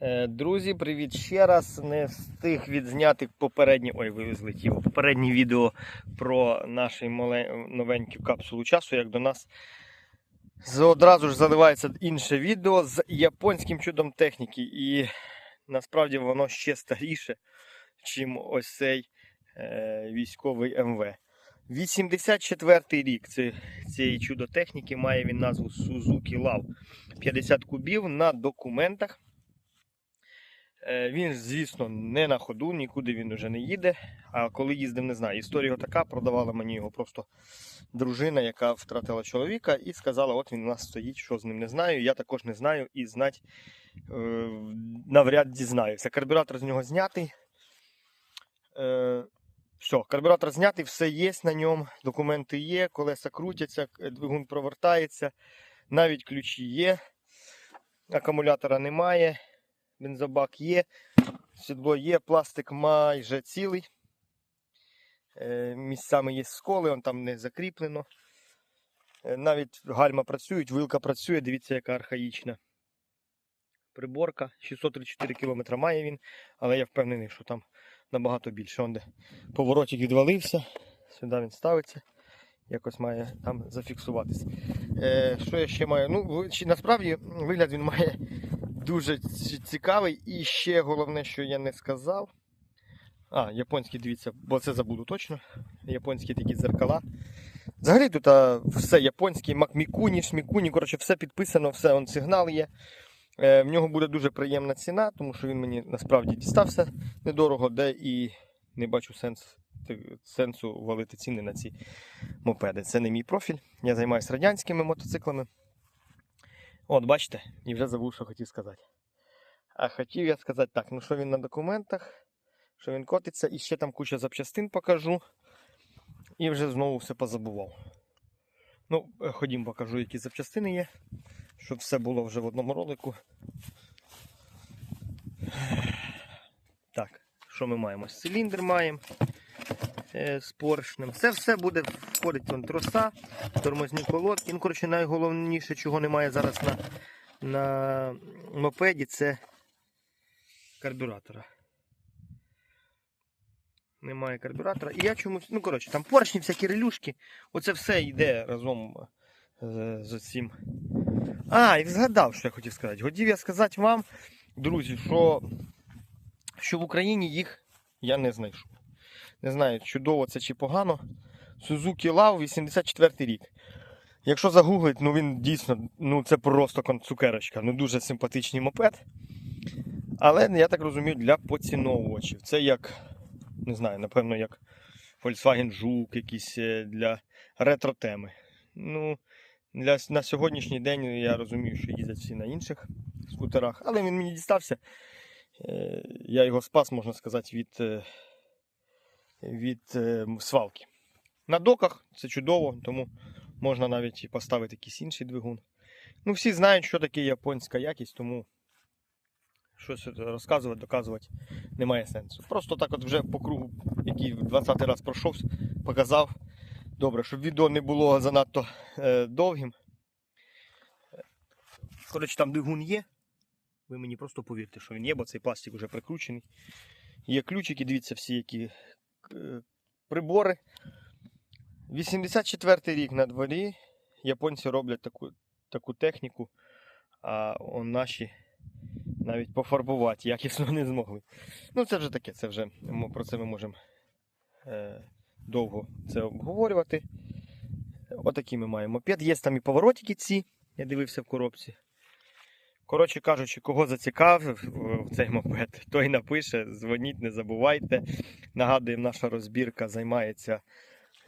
Е, Друзі, привіт ще раз. Не встиг відзняти попереднє. Ой, ви злетіло. Попереднє відео про нашу новеньку капсулу часу, як до нас одразу ж заливається інше відео з японським чудом техніки. І насправді воно ще старіше, чим ось цей е, військовий МВ. 84-й рік цієї чудо техніки має він назву Suzuki Lav. 50 кубів на документах. Е, Він, звісно, не на ходу, нікуди він вже не їде. А коли їздив, не знаю. Історія така, продавала мені його просто дружина, яка втратила чоловіка, і сказала: от він у нас стоїть, що з ним не знаю. Я також не знаю і знать е, навряд дізнаюся. Карбюратор з нього знятий. Е, все, карбюратор знятий, все є на ньому, документи є, колеса крутяться, двигун провертається, навіть ключі є, акумулятора немає, бензобак є, сідло є, пластик майже цілий. Е, Місцями є сколи, он там не закріплено. Е, Навіть гальма працюють, вилка працює, дивіться, яка архаїчна. Приборка 634 км має він, але я впевнений, що там набагато більше. Он де поворотик відвалився, сюди він ставиться, якось має там зафіксуватися. Е, що я ще маю? Ну, насправді вигляд він має дуже цікавий. І ще головне, що я не сказав. А, японські, дивіться, бо це забуду точно. Японські такі дзеркала. Взагалі тут а, все японське, Макмікуні, Шмікуні, коротше, все підписано, все, он сигнал є. Е, в нього буде дуже приємна ціна, тому що він мені насправді дістався недорого, де і не бачу сенс, сенсу валити ціни на ці мопеди. Це не мій профіль. Я займаюся радянськими мотоциклами. От, бачите, і вже забув, що хотів сказати. А хотів я сказати так, ну що він на документах, що він котиться, і ще там куча запчастин покажу. І вже знову все позабував. Ну, е, ходім, покажу, які запчастини є, щоб все було вже в одному ролику. Так, що ми маємо? Циліндр маємо е, з поршнем. Це все буде входити вон троса, тормозні колодки. Ну, коротше, найголовніше, чого немає зараз на, на мопеді, це карбюратора. Немає карбюратора. І я чомусь, ну коротше, там поршні, всякі релюшки. Оце все йде разом е, з цим. А, і згадав, що я хотів сказати. Хотів я сказати вам, друзі, що, що в Україні їх я не знайшов. Не знаю, чудово це чи погано. Suzuki Lav 84 рік. Якщо загуглить, ну він дійсно, ну це просто цукерочка. Ну дуже симпатичний мопед. Але я так розумію, для поціновувачів. Це як, не знаю, напевно, як Volkswagen Жук, якісь е, для ретро-теми. Ну, для, на сьогоднішній день я розумію, що їздять всі на інших скутерах, але він мені дістався. Е, Я його спас, можна сказати, від, е, від свалки. На доках це чудово, тому можна навіть і поставити якийсь інший двигун. Ну, всі знають, що таке японська якість, тому щось розказувати, доказувати немає сенсу. Просто так от вже по кругу, який в 20 раз пройшов, показав. Добре, щоб відео не було занадто е, довгим. Коротше, там двигун є. Ви мені просто повірте, що він є, бо цей пластик вже прикручений. Є ключики, дивіться всі, які е, прибори. 84 рік на дворі. Японці роблять таку, таку техніку, а наші навіть пофарбувати якісно не змогли. Ну, це вже таке, це вже про це ми можемо е, довго це обговорювати. Отакі ми маємо мопед. Є там і поворотики ці, я дивився в коробці. Коротше кажучи, кого зацікавив цей мопед, той напише, дзвоніть, не забувайте. Нагадуємо, наша розбірка займається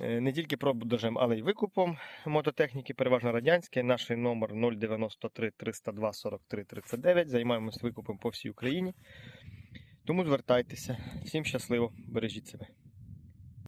не тільки продажем, але й викупом мототехніки, переважно радянської. Наш номер 093 302 43 39. Займаємось викупом по всій Україні. Тому звертайтеся. Всім щасливо, бережіть себе.